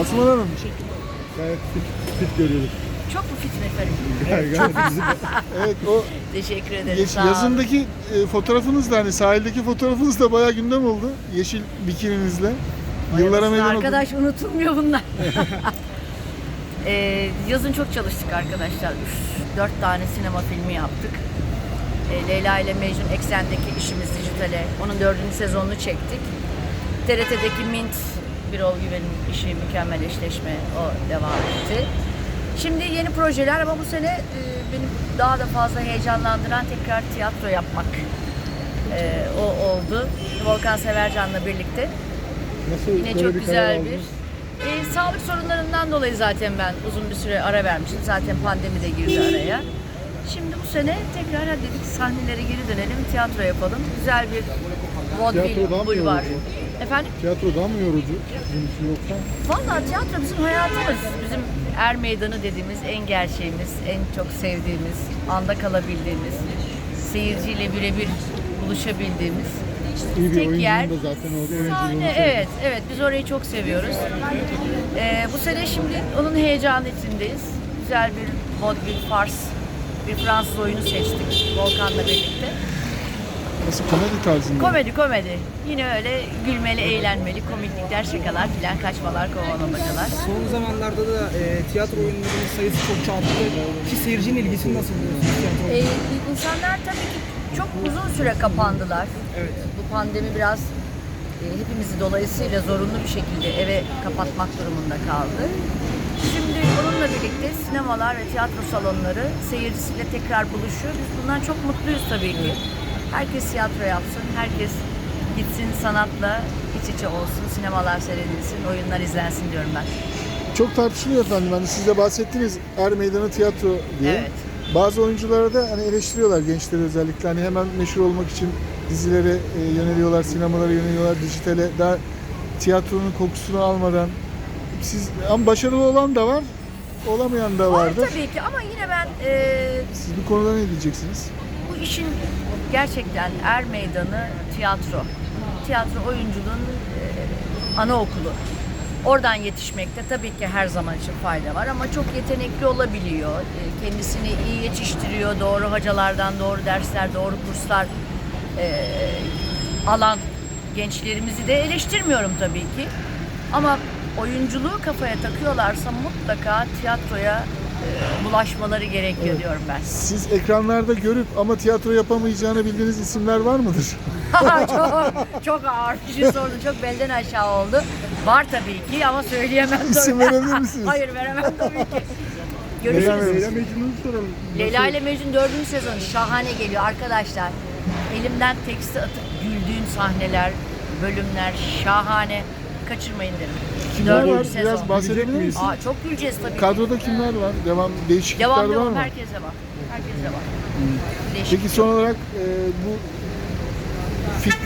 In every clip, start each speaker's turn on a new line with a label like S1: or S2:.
S1: Asuman Hanım. Gayet fit, fit görüyoruz.
S2: Çok mu fitin efendim?
S1: Gayet, bizim. Evet o
S2: Teşekkür ederim.
S1: geç,
S2: sağ olun.
S1: yazındaki e, fotoğrafınız da hani sahildeki fotoğrafınız da bayağı gündem oldu. Yeşil bikininizle. Yıllara meydan okudunuz.
S2: Arkadaş unutulmuyor bunlar. Ee, yazın çok çalıştık arkadaşlar. 3-4 tane sinema filmi yaptık. Ee, Leyla ile Mecnun Eksen'deki işimiz dijitale. Onun dördüncü sezonunu çektik. TRT'deki Mint Birol Güven'in işi mükemmel eşleşme o devam etti. Şimdi yeni projeler ama bu sene e, benim daha da fazla heyecanlandıran tekrar tiyatro yapmak e, o oldu. Volkan Severcan'la birlikte.
S1: Nasıl
S2: Yine çok
S1: bir
S2: güzel bir. E, sağlık sorunlarından dolayı zaten ben uzun bir süre ara vermiştim. Zaten pandemi de girdi araya. Şimdi bu sene tekrar dedik sahnelere geri dönelim, tiyatro yapalım. Güzel bir
S1: Tiyatro daha
S2: vaudeville
S1: mı yorucu?
S2: Efendim?
S1: Tiyatro daha mı yorucu sizin için yoksa?
S2: Valla tiyatro bizim hayatımız. Bizim er meydanı dediğimiz en gerçeğimiz, en çok sevdiğimiz, anda kalabildiğimiz, seyirciyle birebir buluşabildiğimiz
S1: İyi bir
S2: tek
S1: oyuncunun
S2: yer.
S1: da zaten orada oyunculuğunu
S2: Sahne, evet, evet. Biz orayı çok seviyoruz. Ee, bu sene şimdi onun heyecanı içindeyiz. Güzel bir vaudeville fars, bir Fransız oyunu seçtik Volkan'la birlikte.
S1: Nasıl komedi tarzında?
S2: Komedi komedi. Yine öyle gülmeli, eğlenmeli, komiklikler, şakalar filan, kaçmalar, kovalamacalar.
S3: Son zamanlarda da e, tiyatro oyunlarının sayısı çok arttı. Ki seyircinin ilgisini nasıl buluyorsunuz tiyatro
S2: Ee, insanlar tabii ki çok uzun süre kapandılar.
S3: Evet.
S2: Bu pandemi biraz e, hepimizi dolayısıyla zorunlu bir şekilde eve kapatmak durumunda kaldı. Şimdi onunla birlikte sinemalar ve tiyatro salonları seyircisiyle tekrar buluşuyor. Biz bundan çok mutluyuz tabii ki. Herkes tiyatro yapsın, herkes gitsin sanatla iç içe olsun, sinemalar seyredilsin, oyunlar izlensin diyorum ben.
S1: Çok tartışılıyor efendim. Hani siz de bahsettiniz Er Meydanı Tiyatro diye.
S2: Evet.
S1: Bazı oyunculara da hani eleştiriyorlar gençleri özellikle. Hani hemen meşhur olmak için dizilere yöneliyorlar, sinemalara yöneliyorlar, dijitale. Daha tiyatronun kokusunu almadan. Siz ama başarılı olan da var, olamayan da
S2: Var
S1: vardır.
S2: tabii ki ama yine ben e,
S1: Siz bu konuda ne diyeceksiniz?
S2: bu işin gerçekten er meydanı tiyatro. Tiyatro oyunculuğun e, anaokulu. Oradan yetişmekte tabii ki her zaman için fayda var ama çok yetenekli olabiliyor. E, kendisini iyi yetiştiriyor. Doğru hocalardan doğru dersler, doğru kurslar e, alan gençlerimizi de eleştirmiyorum tabii ki. Ama oyunculuğu kafaya takıyorlarsa mutlaka tiyatroya e, bulaşmaları gerekiyor diyorum ben.
S1: Siz ekranlarda görüp ama tiyatro yapamayacağını bildiğiniz isimler var mıdır?
S2: çok, çok ağır bir şey sordun. Çok belden aşağı oldu. Var tabii ki ama söyleyemem.
S1: İsim verebilir misiniz?
S2: Hayır veremem tabii ki.
S1: Leyla
S2: Görüşürüz.
S1: Leyla Mecnun'u soralım.
S2: Leyla ile Mecnun dördüncü sezonu şahane geliyor arkadaşlar. Elimden teksti atıp güldüğün sahneler, bölümler şahane. Kaçırmayın derim.
S1: Kimler var?
S2: Dördüncü
S1: Biraz
S2: sezon.
S1: bahsedebilir miyiz?
S2: Aa, çok güleceğiz tabii ki.
S1: Kadroda kimler var? Devam değişiklikler
S2: Devam
S1: var
S2: devam
S1: mı?
S2: herkese var. Herkese var. Değişik.
S1: Peki son olarak e, bu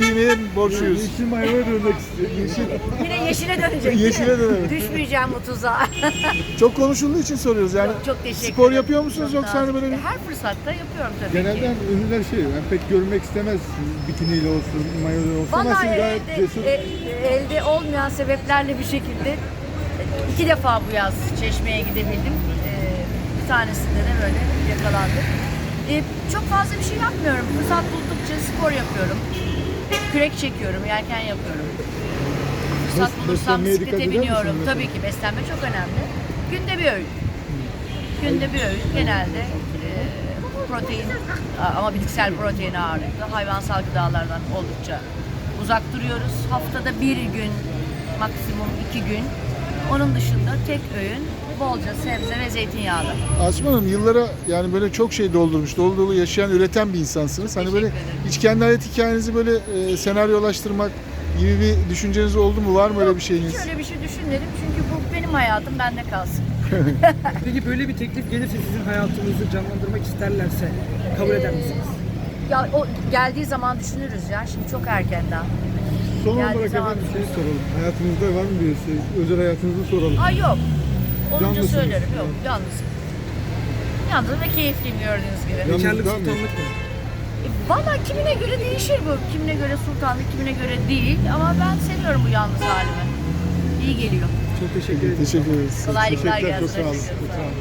S1: neye borçluyuz?
S4: Yeşil mayaya dönmek istiyor.
S1: Yeşil.
S2: Yine yeşile dönecek.
S1: Yeşile dönelim.
S2: Düşmeyeceğim bu tuzağa.
S1: Çok konuşulduğu için soruyoruz yani.
S2: Çok teşekkür
S1: Spor
S2: ederim.
S1: yapıyor musunuz
S2: Çok
S1: yoksa hani böyle
S2: Her fırsatta yapıyorum tabii
S4: Genelde
S2: ki.
S4: hani ünlüler şey, yani pek görmek istemez bikiniyle olsun, mayoyla olsun ama
S2: Vallahi
S4: siz gayet
S2: elde,
S4: cesur.
S2: e- elde olmayan sebeplerle bir şekilde e, iki defa bu yaz Çeşme'ye gidebildim. E, bir tanesinde de böyle yakalandım. E, çok fazla bir şey yapmıyorum. Fırsat buldukça spor yapıyorum. Kürek çekiyorum, yelken yapıyorum. Fırsat
S4: Bes-
S2: bulursam
S4: beslenmeye dikkat
S2: bisiklete
S4: eder
S2: biniyorum.
S4: misin mesela?
S2: Tabii ki beslenme çok önemli. Günde bir öğün. Günde bir öğün genelde e, protein ama bitkisel protein ağırlıklı hayvansal gıdalardan oldukça uzak duruyoruz. Haftada bir gün maksimum iki gün. Onun dışında tek öğün bolca sebze ve zeytinyağlı.
S1: Asuman Hanım yıllara yani böyle çok şey doldurmuş, dolu dolu yaşayan, üreten bir insansınız. Hani böyle
S2: ederim.
S1: hiç kendi hayat hikayenizi böyle e, senaryolaştırmak gibi bir düşünceniz oldu mu? Var mı öyle bir şeyiniz?
S2: Hiç öyle bir şey düşünmedim çünkü bu benim hayatım bende kalsın.
S3: Peki böyle bir teklif gelirse sizin hayatınızı canlandırmak isterlerse kabul eder misiniz?
S2: Ya o geldiği zaman düşünürüz ya. Şimdi çok erken daha.
S4: Son
S2: geldiği
S4: olarak
S2: zaman
S4: efendim şey soralım. Hayatınızda var mı bir şey? Özel hayatınızı soralım.
S2: Ay yok. Olunca
S4: Yalnızsınız.
S2: söylerim. Yok yalnızım. Yalnız ve keyifliyim gördüğünüz gibi.
S4: Yalnız
S3: Bekarlık
S4: mi?
S3: sultanlık mı?
S2: Valla kimine göre değişir bu. Kimine göre sultanlık, kimine göre değil. Ama ben seviyorum bu yalnız halimi. İyi geliyor.
S3: Çok teşekkür ederim.
S1: Teşekkür ederiz.
S2: Kolaylıklar
S4: Teşekkürler, çok
S2: gelsin.
S4: sağ olun.
S2: Hoşçakalın.
S4: Çok sağ olun.